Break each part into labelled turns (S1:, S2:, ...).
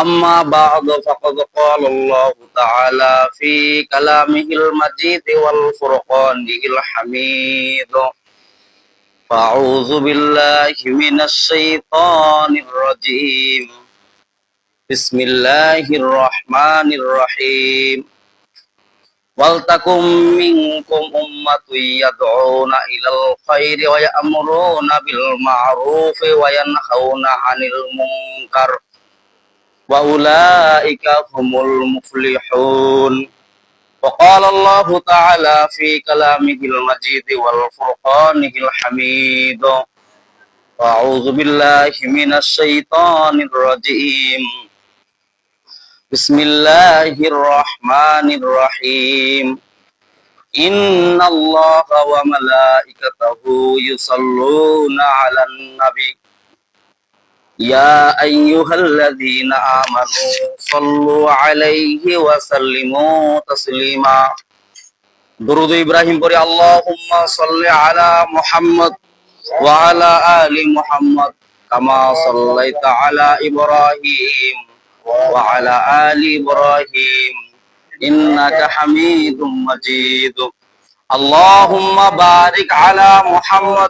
S1: أما بعد فقد قال الله تعالى في كلامه المجيد والفرقانه الحميد فأعوذ بالله من الشيطان الرجيم بسم الله الرحمن الرحيم ولتكن منكم أمة يدعون إلى الخير ويأمرون بالمعروف وينهون عن المنكر وأولئك هم المفلحون وقال الله تعالى في كلامه المجيد والفرقانه الحميد أعوذ بالله من الشيطان الرجيم بسم الله الرحمن الرحيم إن الله وملائكته يصلون على النبي يا أيها الذين آمنوا صلوا عليه وسلموا تسليما. درود إبراهيم بري اللهم صل على محمد وعلى آل محمد كما صليت على إبراهيم وعلى آل إبراهيم. إنك حميد مجيد. اللهم بارك على محمد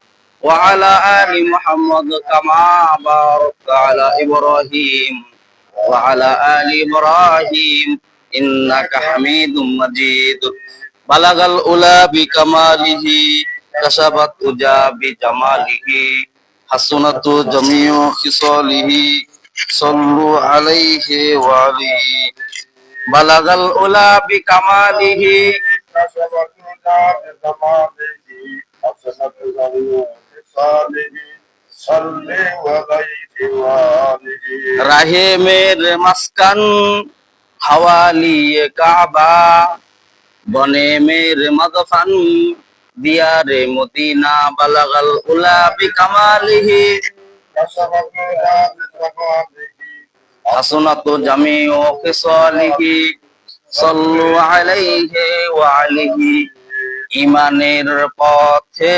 S1: وعلى آل محمد كما باركت على إبراهيم وعلى آل إبراهيم إنك حميد مجيد بلغ الأولى بكماله كشفت أجا بجماله حسنت جميع خصاله صلوا عليه وعليه بلغ الأولى بكماله রাহে মের মাসকান হাওয়ালিয়ে কাবা, বনে মের মদফান, দিয়ারে মদিনা, বালাগাল উলা বিকামালিহি হাসনাত জামিউ খিসালিহি সাল্লু আলাইহি ওয়া আলিহি। ইমানের পথে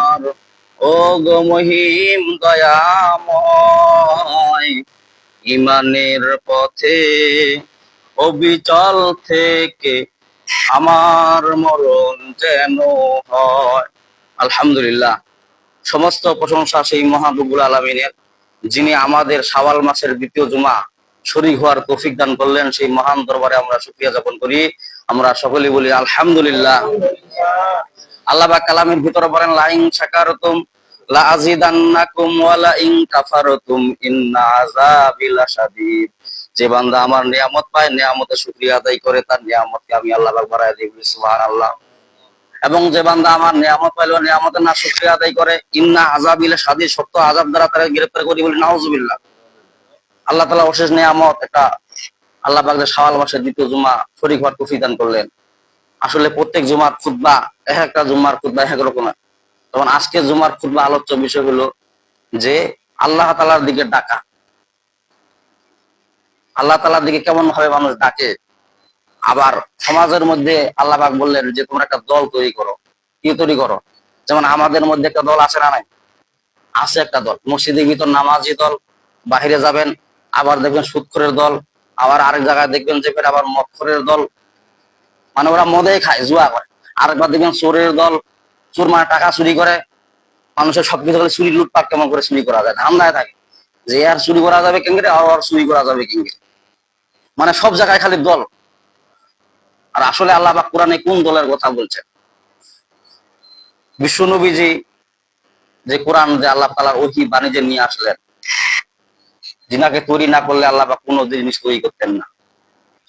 S1: ও মহিম দয়াময়, ইমানের পথে অবিচল থেকে আমার মরণ যেন হয়। আলহামদুলিল্লাহ, সমস্ত প্রশংসা সেই মহাবুবুল আলমিনের, যিনি আমাদের সাওয়াল মাসের দ্বিতীয় জুমা শরীর হওয়ার তৌফিক দান করলেন, সেই মহান দরবারে আমরা সুক্রিয়া যাপন করি। আমরা সকলে বলি আলহামদুলিল্লাহ। আল্লাহ বা কালামের ভিতরে বলেন লাইং শাকারতুম লা আজিদান্নাকুম ইন কাফারতুম, ইন্না যে বান্দা আমার নিয়ামত পায়, নিয়ামতের শুকরিয়া আদায় করে, তার নিয়ামতকে আমি আল্লাহ পাক বাড়ায় সুবহানাল্লাহ। এবং যে বান্দা আমার নিয়ামত পাইলো, নিয়ামতের না শুকরিয়া আদায় করে, ইন্না আযাবিল শাদীদ সত্য আযাব দ্বারা তারা গ্রেফতার করি বলি, নাউজুবিল্লাহ। আল্লাহ তাআলা অশেষ নিয়ামত, একটা আল্লাহ পাক শাওয়াল মাসের দ্বিতীয় জুমা শরীক হওয়ার তৌফিক দান করলেন। আসলে প্রত্যেক জুমার খুতবা, এক একটা জুমার খুতবা এক এক রকমের। তখন আজকে জুমার খুতবা আলোচ্য বিষয় হলো যে আল্লাহ তালার দিকে ডাকা। আল্লাহ তালার দিকে কেমন ভাবে মানুষ ডাকে? আবার সমাজের মধ্যে আল্লাহ বললেন যে, তোমরা একটা দল তৈরি করো, কি তৈরি করো? যেমন আমাদের মধ্যে একটা দল আছে না নাই? আছে একটা দল। মসজিদের ভিতর নামাজি দল, বাহিরে যাবেন, আবার দেখবেন সুৎখরের দল, আবার আরেক জায়গায় দেখবেন যে, আবার মৎখরের দল মানে ওরা মদে খায়, জুয়া করে। আরেকবার দেখবেন চোরের দল, চোর মানে টাকা চুরি করে, মানুষের সবকিছু খালি চুরি লুটপাট কেমন করে চুরি করা যায়, ধান্দায় থাকে। যে আর চুরি করা যাবে কেঙ্গে আর আর চুরি করা যাবে কেঙ্গে মানে সব জায়গায় খালি দল। আর আসলে আল্লাহ বা কোরআনে কোন দলের কথা বলছেন? বিশ্ব নবীজি যে কোরআন যে আল্লাহ তালার ওহি বাণিজ্য নিয়ে আসলেন জিনাকে তৈরি না করলে আল্লাহ বা কোনো জিনিস তৈরি করতেন না।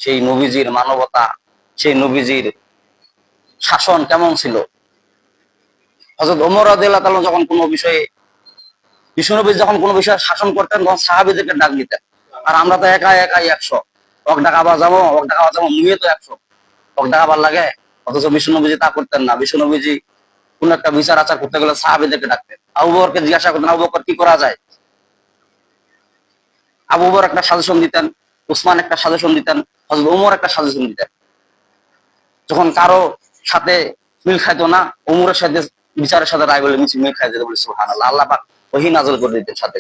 S1: সেই নবীজির মানবতা সেই নবীজির শাসন কেমন ছিল? হজরত ওমর রাদিয়াল্লাহু তাআলা যখন কোনো বিষয়ে বিষ্ণুনবী যখন কোনো বিষয়ে শাসন করতেন, তখন সাহাবীদেরকে ডাক দিতেন। আর আমরা তো একা একাই একশো। অক ডাকা আবার যাব, অক ডাকা আবার যাব মুয়ে তো একশো। অক ডাকা আবার লাগে, অথচ বিষ্ণুনবীজি তা করতেন না। বিষ্ণুনবীজি কোন একটা বিচার আচার করতে গেলে সাহাবীদেরকে ডাকতেন। আবু বকরকে জিজ্ঞাসা করতেন, আবু বকর, কি করা যায়? আবু বকর একটা সাজেশন দিতেন, উসমান একটা সাজেশন দিতেন হজরত ওমর একটা সাজেশন দিতেন। যখন কারও সাথে মিল খাইতো না উমরের সাথে, বিচারের সাথে রায় বলে মিছিল মিল খাই যেতে বলে সুহান আল্লাহ আল্লাহ পাক ওহি নাজল করে দিতেন সাথে।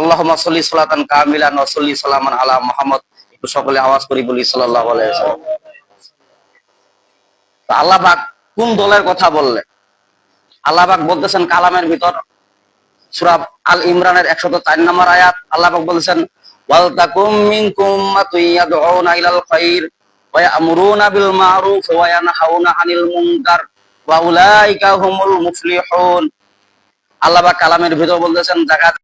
S1: আল্লাহ সাল্লি সাল্লাতান কামিলান ওসল্লি সাল্লামান আলা মোহাম্মদ, একটু সকলে আওয়াজ করি বলি সাল্লাহ আল্লাহ পাক কোন দলের কথা বললে আল্লাহ পাক বলতেছেন কালামের ভিতর সুরাব আল ইমরানের 104 নম্বর আয়াত, আল্লাহ পাক বলতেছেন ওয়া ইয়ানহাউনা আনিল মুনকার ওয়া উলাইকা হুমুল মুফলিহুন আল্লাহ কালামের ভিতর বলতেছেন জাকাত